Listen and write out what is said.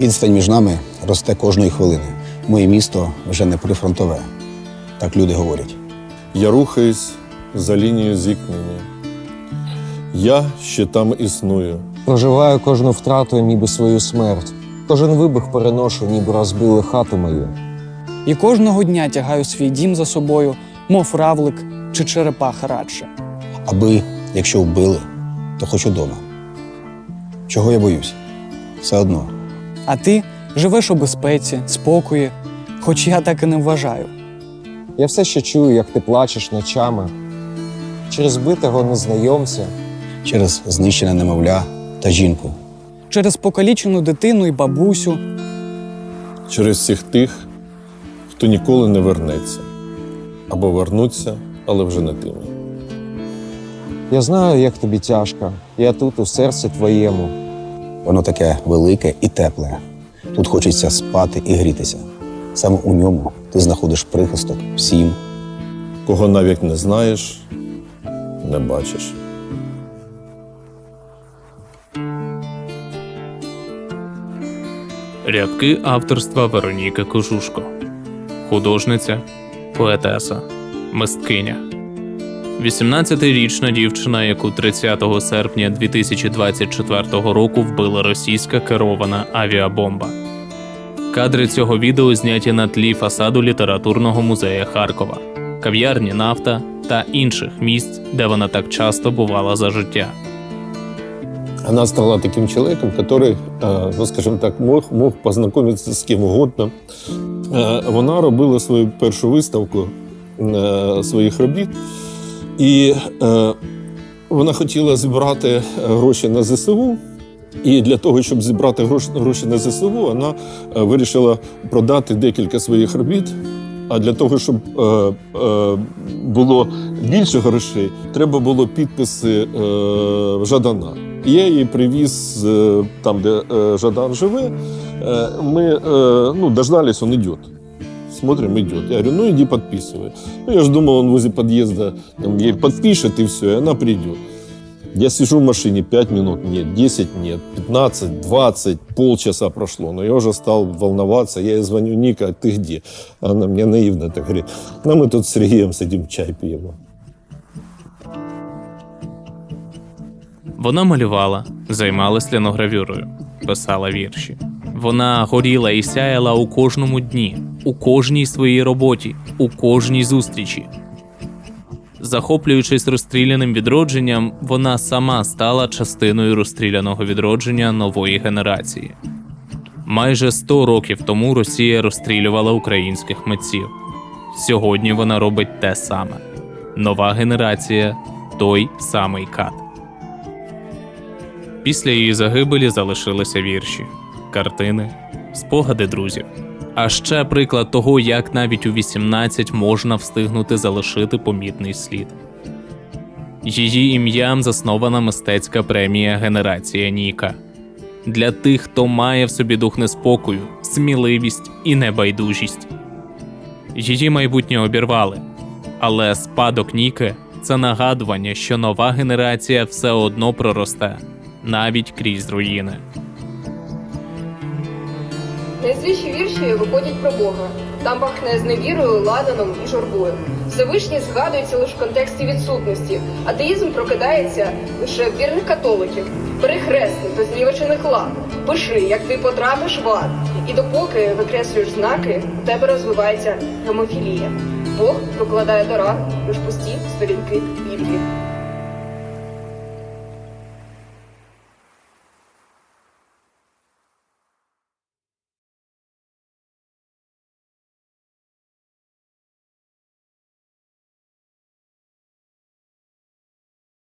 Відстань між нами росте кожної хвилини. Моє місто вже не прифронтове. Так люди говорять. Я рухаюсь за лінією зіткнення. Я ще там існую. Проживаю кожну втрату, ніби свою смерть. Кожен вибух переношу, ніби розбили хату мою. І кожного дня тягаю свій дім за собою, мов равлик чи черепаха радше. Аби, якщо вбили, то хоч удома. Чого я боюсь? Все одно. А ти живеш у безпеці, спокої, хоч я так і не вважаю. Я все ще чую, як ти плачеш ночами. Через битого незнайомця, Через знищене немовля та жінку. Через покалічену дитину і бабусю, через всіх тих, хто ніколи не вернеться. Або вернуться, але вже не тими. я знаю, як тобі тяжко. Я тут, у серці твоєму. Воно таке велике і тепле. Тут хочеться спати і грітися. Саме у ньому ти знаходиш прихисток всім. Кого навіть не знаєш, не бачиш. Рядки авторства Вероніки Кожушко. Художниця, поетеса, мисткиня. 18-річна дівчина, яку 30 серпня 2024 року вбила російська керована авіабомба. Кадри цього відео зняті на тлі фасаду літературного музея Харкова, кав'ярні Нафта та інших місць, де вона так часто бувала за життя. Она стала таким человеком, который, э, ну скажімо так, мог, мог познайомитися з ким угодно. Е, Вона робила свою першу виставку е, своїх робіт, і е, вона хотіла зібрати гроші на ЗСУ. І для того, щоб зібрати гроші, на ЗСУ, вона е, вирішила продати декілька своїх робіт. А для того, щоб е, е, було більше грошей, треба було підписи е, Жадана. Я її привіз е, там, де е, Жадан живе. Е, ми е, ну, дождались, он идет Смотрим, идет. Я говорю, ну иди подписывай. Ну, я же думал, он возле подъезда там, ей подпишет и все, и она придет. Я сижу в машине 5 минут, нет, 10 нет, 15, 20, полчаса прошло. Но я уже стал волноваться. Я ей звоню, Ника, ты где? Она мне наивно так говорит, ну мы тут с Сергеем сидим, чай пьем. Вона малювала, займалась ліногравюрою, писала вірші. Вона горіла і сяяла у кожному дні, у кожній своїй роботі, у кожній зустрічі. Захоплюючись розстріляним відродженням, вона сама стала частиною розстріляного відродження нової генерації. Майже 100 років тому Росія розстрілювала українських митців. Сьогодні вона робить те саме. Нова генерація той самий кат. Після її загибелі залишилися вірші, картини, спогади друзів. А ще приклад того, як навіть у 18 можна встигнути залишити помітний слід. Її ім'ям заснована мистецька премія Генерація Ніка для тих, хто має в собі дух неспокою, сміливість і небайдужість. Її майбутнє обірвали, але спадок Ніки це нагадування, що нова генерація все одно проросте навіть крізь руїни. Найзвіші вірші виходять про Бога. Там пахне зневірою, ладаном і журбою. Всевишній згадується лише в контексті відсутності. Атеїзм прокидається лише вірних католиків. Бери хрестик до знівечених лап. Пиши, як ти потрапиш в ад. І допоки викреслюєш знаки, у тебе розвивається гемофілія. Бог викладає до ран лиш пусті сторінки Біблії.